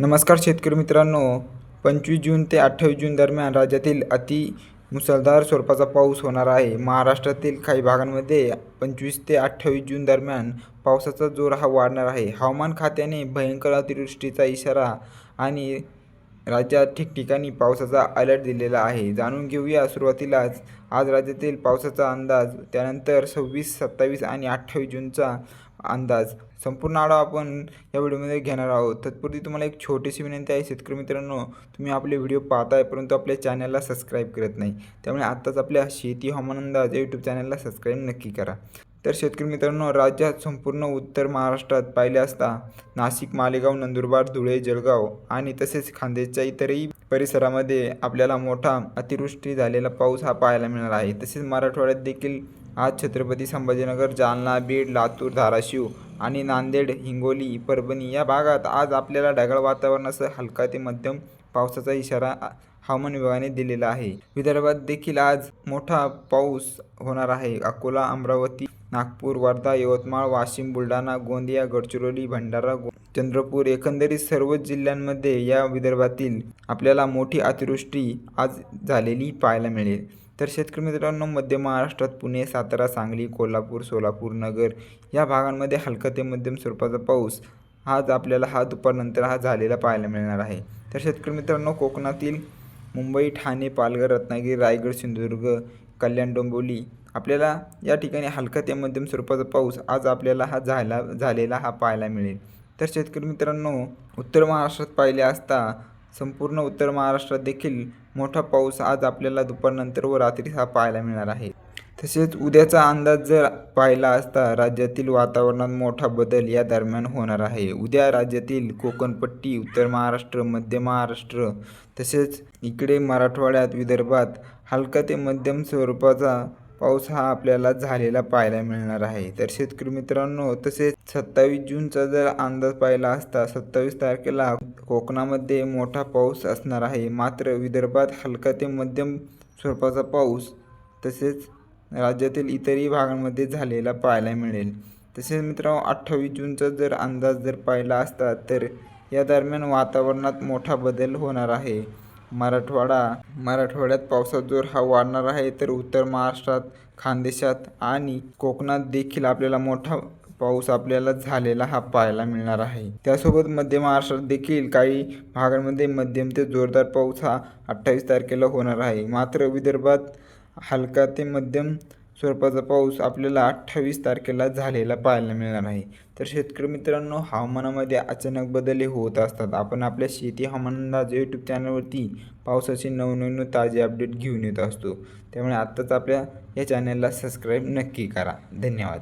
नमस्कार शेतकरी मित्रांनो. पंचवीस जून ते अठ्ठावीस जून दरम्यान राज्यातील अति मुसळधार स्वरूपाचा पाऊस होणार आहे. महाराष्ट्रातील काही भागांमध्ये पंचवीस ते अठ्ठावीस जून दरम्यान पावसाचा जोर हा वाढणार आहे. हवामान खात्याने भयंकर अतिवृष्टीचा इशारा आणि राज्यात ठिकठिकाणी पावसाचा अलर्ट दिलेला आहे. जाणून घेऊया सुरुवातीलाच. आज राज्यातील पावसाचा अंदाज त्यानंतर सव्वीस सत्तावीस आणि अठ्ठावीस जूनचा अंदाज. संपूर्ण आढावा आपण या व्हिडिओमध्ये घेणार आहोत. तत्पूर्वी तुम्हाला एक छोटीशी विनंती आहे शेतकरी मित्रांनो तुम्ही आपले व्हिडिओ पाहताय परंतु आपल्या चॅनलला सबस्क्राईब करत नाही. त्यामुळे आत्ताच आपल्या शेती हवामान अंदाज या यूट्यूब चॅनलला सबस्क्राईब नक्की करा. तर शेतकरी मित्रांनो राज्यात संपूर्ण उत्तर महाराष्ट्रात पाहिले असता नाशिक मालेगाव नंदुरबार धुळे जळगाव आणि तसेच खांदेच्या इतरही परिसरामध्ये आपल्याला मोठा अतिवृष्टी झालेला पाऊस हा पाहायला मिळणार आहे. तसेच मराठवाड्यात देखील आज छत्रपती संभाजीनगर जालना बीड लातूर धाराशिव आणि नांदेड हिंगोली परभणी या भागात आज आपल्याला ढगाळ वातावरणासह हलका ते मध्यम पावसाचा इशारा हवामान विभागाने दिलेला आहे. विदर्भात देखील आज मोठा पाऊस होणार आहे. अकोला अमरावती नागपूर वर्धा यवतमाळ वाशिम बुलढाणा गोंदिया गडचिरोली भंडारा चंद्रपूर एकंदरीत सर्वच जिल्ह्यांमध्ये या विदर्भातील आपल्याला मोठी अतिवृष्टी आज झालेली पाहायला मिळेल. तर शेतकरी मित्रांनो मध्य महाराष्ट्रात पुणे सातारा सांगली कोल्हापूर सोलापूर नगर या भागांमध्ये हलका ते मध्यम स्वरूपाचा पाऊस आज आपल्याला हा दुपारनंतर हा झालेला पाहायला मिळणार आहे. तर शेतकरी मित्रांनो कोकणातील मुंबई ठाणे पालघर रत्नागिरी रायगड सिंधुदुर्ग कल्याण डोंबिवली. आपल्याला या ठिकाणी हलका ते मध्यम स्वरूपाचा पाऊस आज आपल्याला हा झाला झालेला हा पाहायला मिळेल. तर शेतकरी मित्रांनो उत्तर महाराष्ट्रात पाहिले असता संपूर्ण उत्तर महाराष्ट्रात देखील मोठा पाऊस आज आपल्याला दुपारनंतर व रात्री हा पाहायला मिळणार आहे. तसेच उद्याचा अंदाज जर पाहिला असता राज्यातील वातावरणात मोठा बदल या दरम्यान होणार आहे. उद्या राज्यातील कोकणपट्टी उत्तर महाराष्ट्र मध्य महाराष्ट्र तसेच इकडे मराठवाड्यात विदर्भात हलका ते मध्यम स्वरूपाचा पाऊस हा आपल्याला झालेला पाहायला मिळणार आहे. तर शेतकरी मित्रांनो तसेच सत्तावीस जूनचा जर अंदाज पाहिला असता सत्तावीस तारखेला कोकणामध्ये मोठा पाऊस असणार आहे. मात्र विदर्भात हलका ते मध्यम स्वरूपाचा पाऊस तसेच राज्यातील इतरही भागांमध्ये झालेला पाहायला मिळेल. तसेच मित्रांनो अठ्ठावीस जूनचा जर अंदाज जर पाहिला असता तर या दरम्यान वातावरणात मोठा बदल होणार आहे. मराठवाडा मराठवाड्यात पावसाचा जोर हा वाढणार आहे तर उत्तर महाराष्ट्रात खानदेशात आणि कोकणात देखील आपल्याला मोठा पाऊस आपल्याला झालेला हा पाहायला मिळणार आहे. त्यासोबत मध्य महाराष्ट्रात देखील काही भागांमध्ये मध्यम ते जोरदार पाऊस हा अठ्ठावीस तारखेला होणार आहे. मात्र विदर्भात हलका ते मध्यम स्वरूपाचा पाऊस आपल्याला अठ्ठावीस तारखेला झालेला पाहायला मिळणार आहे. तर शेतकरी मित्रांनो हवामानामध्ये अचानक बदल होत असतात. आपण आपल्या शेती हवामान अंदाज यूट्यूब चॅनलवरती पावसाचे नवनवीन ताजे अपडेट घेऊन येत असतो. त्यामुळे आत्ताच आपल्या या चॅनलला सबस्क्राईब नक्की करा. धन्यवाद.